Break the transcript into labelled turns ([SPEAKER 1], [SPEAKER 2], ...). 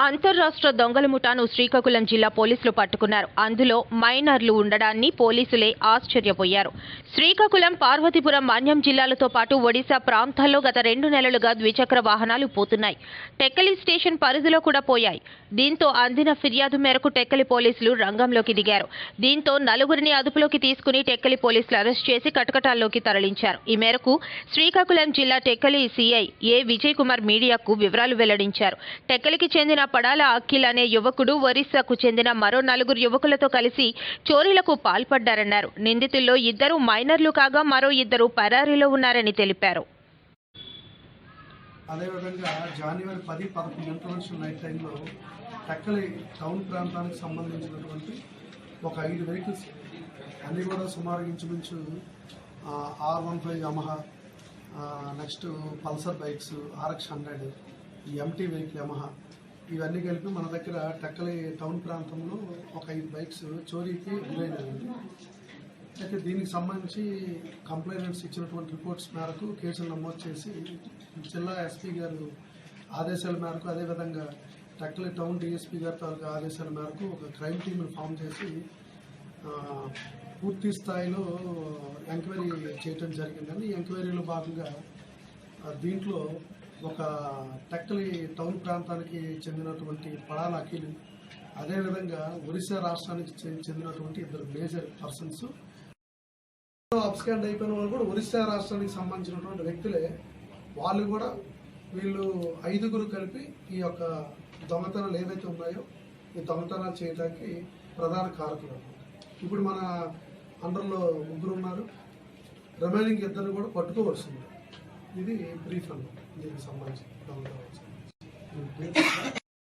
[SPEAKER 1] అంతర్రాష్ట్ర దొంగల ముఠాను శ్రీకాకుళం జిల్లా పోలీసులు పట్టుకున్నారు. అందులో మైనర్లు ఉండడాన్ని పోలీసులే ఆశ్చర్యపోయారు. శ్రీకాకుళం పార్వతీపురం మాన్యం జిల్లాలతో పాటు ఒడిశా ప్రాంతాల్లో గత రెండు నెలలుగా ద్విచక్ర వాహనాలు పోతున్నాయి. టెక్కలి స్టేషన్ పరిధిలో కూడా పోయాయి. దీంతో అందిన ఫిర్యాదు మేరకు టెక్కలి పోలీసులు రంగంలోకి దిగారు. దీంతో నలుగురిని అదుపులోకి తీసుకుని టెక్కలి పోలీసులు అరెస్ట్ చేసి కటకటాల్లోకి తరలించారు. ఈ మేరకు శ్రీకాకుళం జిల్లా టెక్కలి సీఐ ఏ విజయ్ కుమార్ మీడియాకు వివరాలు వెల్లడించారు. టెక్కలికి చెందిన పడాల అఖిల్ అనే యువకుడు ఒరిస్సాకు చెందిన మరో నలుగురు యువకులతో కలిసి చోరీలకు పాల్పడ్డారన్నారు. నిందితుల్లో ఇద్దరు మైనర్లు కాగా మరో ఇద్దరు పరారీలో ఉన్నారని తెలిపారు.
[SPEAKER 2] అదేవిధంగా జనవరి పది పదకొండు గంటల నుంచి నైట్ టైంలో టక్కలి టౌన్ ప్రాంతానికి సంబంధించినటువంటి ఒక ఐదు వెహికల్స్ అన్నీ కూడా సుమారు ఇంచుమించు R one five Yamaha next Pulsar bikes RX hundred MT vehicle Yamaha ఇవన్నీ కలిపి మన దగ్గర టక్కలి టౌన్ ప్రాంతంలో ఒక ఐదు బైక్స్ చోరీకి గురైనవి అయితే దీనికి సంబంధించి కంప్లైంట్స్ ఇచ్చినటువంటి రిపోర్ట్స్ మేరకు కేసులు నమోదు చేసి జిల్లా ఎస్పీ గారు ఆదేశాల మేరకు అదేవిధంగా టక్కలి టౌన్ డిఎస్పీ గారి తాలూకా ఆదేశాల మేరకు ఒక క్రైమ్ టీమ్ని ఫామ్ చేసి పూర్తి స్థాయిలో ఎంక్వైరీ చేయడం జరిగిందని ఎంక్వైరీలో భాగంగా దీంట్లో ఒక టక్కలి టౌన్ ప్రాంతానికి చెందినటువంటి పడాల అఖిల్. అదేవిధంగా ఒరిస్సా రాష్ట్రానికి చెందినటువంటి ఇద్దరు మేజర్ పర్సన్స్. అప్స్కాండ్ అయిపోయిన వాళ్ళు కూడా ఒరిస్సా రాష్ట్రానికి సంబంధించినటువంటి వ్యక్తులే. వాళ్ళు కూడా వీళ్ళు ఐదుగురు కలిపి ఈ యొక్క దొంగతనాలు ఏవైతే ఉన్నాయో ఈ దొంగతనాలు చేయడానికి ప్రధాన కారకులు ఇప్పుడు మన అండర్లో ముగ్గురు ఉన్నారు. రిమైనింగ్ ఇద్దరు కూడా పట్టుకోవాల్సింది ఇది బ్రీఫ్ అన్నమాట దీనికి సంబంధించి